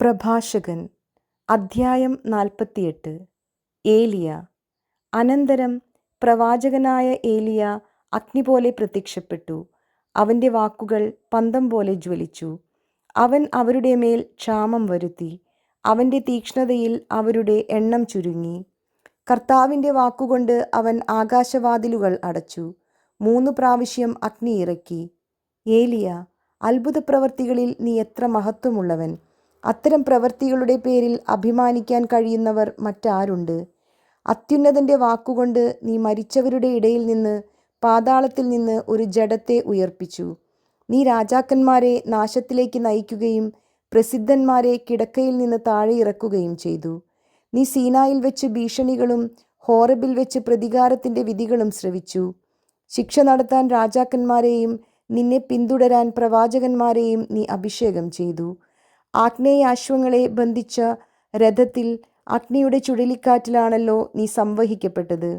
പ്രഭാഷകൻ അധ്യായം നാൽപ്പത്തിയെട്ട്. ഏലിയ. അനന്തരം പ്രവാചകനായ ഏലിയ അഗ്നി പോലെ പ്രത്യക്ഷപ്പെട്ടു. അവന്റെ വാക്കുകൾ പന്തം പോലെ ജ്വലിച്ചു. അവൻ അവരുടെ മേൽ ക്ഷാമം വരുത്തി. അവന്റെ തീക്ഷ്ണതയിൽ അവരുടെ എണ്ണം ചുരുങ്ങി. കർത്താവിന്റെ വാക്കുകൊണ്ട് അവൻ ആകാശവാതിലുകൾ അടച്ചു. മൂന്ന് പ്രാവശ്യം അഗ്നി ഇറക്കി. ഏലിയ അത്ഭുത പ്രവർത്തികളിൽ നീ എത്ര മഹത്വമുള്ളവൻ. അത്തരം പ്രവർത്തികളുടെ പേരിൽ അഭിമാനിക്കാൻ കഴിയുന്നവർ മറ്റാരുണ്ട്. അത്യുന്നതന്റെ വാക്കുകൊണ്ട് നീ മരിച്ചവരുടെ ഇടയിൽ നിന്ന് പാതാളത്തിൽ നിന്ന് ഒരു ജഡത്തെ ഉയർപ്പിച്ചു. നീ രാജാക്കന്മാരെ നാശത്തിലേക്ക് നയിക്കുകയും പ്രസിദ്ധന്മാരെ കിടക്കയിൽ നിന്ന് താഴെ ഇറക്കുകയും ചെയ്തു. നീ സീനായിൽ വെച്ച് ഭീഷണികളും ഹോറബിൽ വെച്ച് പ്രതികാരത്തിന്റെ വിധികളും ശ്രവിച്ചു. ശിക്ഷ നടത്താൻ രാജാക്കന്മാരെയും നിന്നെ പിന്തുടരാൻ പ്രവാചകന്മാരെയും നീ അഭിഷേകം ചെയ്തു. ആഗ്നേയാശ്വങ്ങളെ ബന്ധിച്ച രഥത്തിൽ അഗ്നിയുടെ ചുഴലിക്കാറ്റിലാണല്ലോ നീ സംവഹിക്കപ്പെട്ടത്.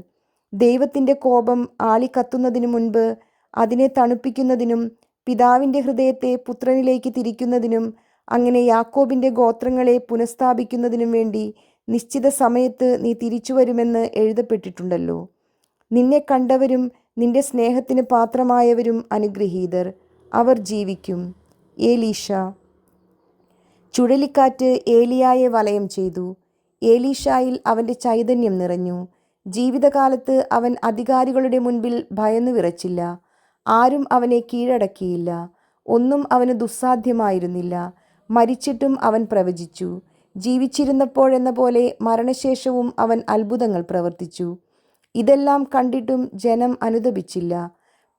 ദൈവത്തിന്റെ കോപം ആളിക്കത്തുന്നതിനു മുൻപ് അതിനെ തണുപ്പിക്കുന്നതിനും പിതാവിന്റെ ഹൃദയത്തെ പുത്രനിലേക്ക് തിരിക്കുന്നതിനും അങ്ങനെ യാക്കോബിന്റെ ഗോത്രങ്ങളെ പുനഃസ്ഥാപിക്കുന്നതിനും വേണ്ടി നിശ്ചിത സമയത്ത് നീ തിരിച്ചു വരുമെന്ന് എഴുതപ്പെട്ടിട്ടുണ്ടല്ലോ. നിന്നെ കണ്ടവരും നിന്റെ സ്നേഹത്തിന് പാത്രമായവരും അനുഗ്രഹീതർ. അവർ ജീവിക്കും. ഏലീഷ ചുഴലിക്കാറ്റ് ഏലിയായെ വലയം ചെയ്തു. ഏലീഷായിൽ അവന്റെ ചൈതന്യം നിറഞ്ഞു. ജീവിതകാലത്ത് അവൻ അധികാരികളുടെ മുൻപിൽ ഭയന്നു വിറച്ചില്ല. ആരും അവനെ കീഴടക്കിയില്ല. ഒന്നും അവന് ദുസ്സാധ്യമായിരുന്നില്ല. മരിച്ചിട്ടും അവൻ പ്രവചിച്ചു. ജീവിച്ചിരുന്നപ്പോഴെന്ന പോലെ മരണശേഷവും അവൻ അത്ഭുതങ്ങൾ പ്രവർത്തിച്ചു. ഇതെല്ലാം കണ്ടിട്ടും ജനം അനുദപിച്ചില്ല.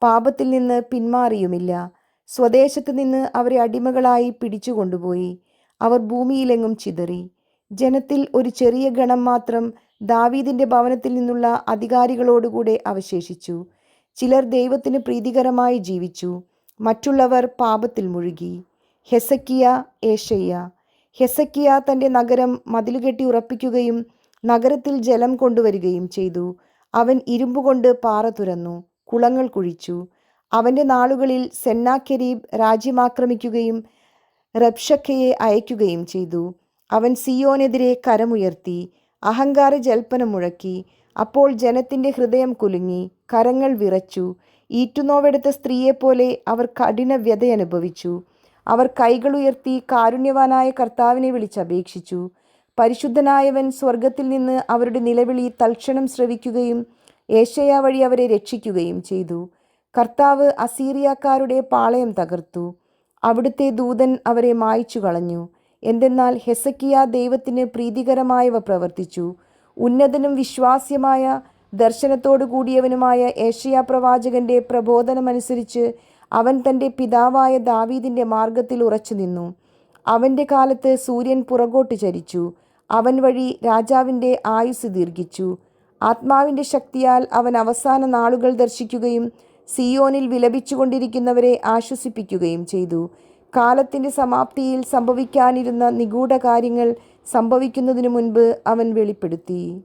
പാപത്തിൽ നിന്ന് പിന്മാറിയുമില്ല. സ്വദേശത്ത് നിന്ന് അവരെ അടിമകളായി പിടിച്ചുകൊണ്ടുപോയി അവർ ഭൂമിയിലെങ്ങും ചിതറി. ജനത്തിൽ ഒരു ചെറിയ ഗണം മാത്രം ദാവീദിന്റെ ഭവനത്തിൽ നിന്നുള്ള അധികാരികളോടുകൂടെ അവശേഷിച്ചു. ചിലർ ദൈവത്തിന് പ്രീതികരമായി ജീവിച്ചു. മറ്റുള്ളവർ പാപത്തിൽ മുഴുകി. ഹെസക്കിയ ഏഷയ്യ ഹെസക്കിയ തന്റെ നഗരം മതിലുകെട്ടി ഉറപ്പിക്കുകയും നഗരത്തിൽ ജലം കൊണ്ടുവരികയും ചെയ്തു. അവൻ ഇരുമ്പുകൊണ്ട് പാറ തുരന്നു കുളങ്ങൾ കുഴിച്ചു. അവന്റെ നാളുകളിൽ സെന്നാക്കെരീബ് രാജ്യമാക്രമിക്കുകയും റബ്ഷക്കയെ അയക്കുകയും ചെയ്തു. അവൻ സിയോനെതിരെ കരമുയർത്തി അഹങ്കാര ജൽപ്പനം മുഴക്കി. അപ്പോൾ ജനത്തിന്റെ ഹൃദയം കുലുങ്ങി കരങ്ങൾ വിറച്ചു. ഈറ്റുനോവെടുത്ത സ്ത്രീയെപ്പോലെ അവർ കഠിന വ്യതയനുഭവിച്ചു. അവർ കൈകളുയർത്തി കാരുണ്യവാനായ കർത്താവിനെ വിളിച്ചപേക്ഷിച്ചു. പരിശുദ്ധനായവൻ സ്വർഗത്തിൽ നിന്ന് അവരുടെ നിലവിളി തൽക്ഷണം ശ്രവിക്കുകയും ഏഷ്യ വഴി അവരെ രക്ഷിക്കുകയും ചെയ്തു. കർത്താവ് അസീറിയക്കാരുടെ പാളയം തകർത്തു. അവിടുത്തെ ദൂതൻ അവരെ മായ്ച്ചു കളഞ്ഞു. എന്തെന്നാൽ ഹെസക്കിയ ദൈവത്തിന് പ്രീതികരമായവ പ്രവർത്തിച്ചു. ഉന്നതനും വിശ്വാസ്യമായ ദർശനത്തോടു കൂടിയവനുമായ ഏഷ്യ പ്രവാചകന്റെ പ്രബോധനമനുസരിച്ച് അവൻ തന്റെ പിതാവായ ദാവീദിന്റെ മാർഗത്തിൽ ഉറച്ചു നിന്നു അവന്റെ കാലത്ത് സൂര്യൻ പുറകോട്ട് ചരിച്ചു. അവൻ വഴി രാജാവിന്റെ ആയുസ് ദീർഘിച്ചു. ആത്മാവിന്റെ ശക്തിയാൽ അവൻ അവസാന നാളുകൾ ദർശിക്കുകയും സിയോനിൽ വിലപിച്ചുകൊണ്ടിരിക്കുന്നവരെ ആശ്വസിപ്പിക്കുകയും ചെയ്തു. കാലത്തിന്റെ സമാപ്തിയിൽ സംഭവിക്കാനിരുന്ന നിഗൂഢ കാര്യങ്ങൾ സംഭവിക്കുന്നതിനു മുൻപ് അവൻ വെളിപ്പെടുത്തി.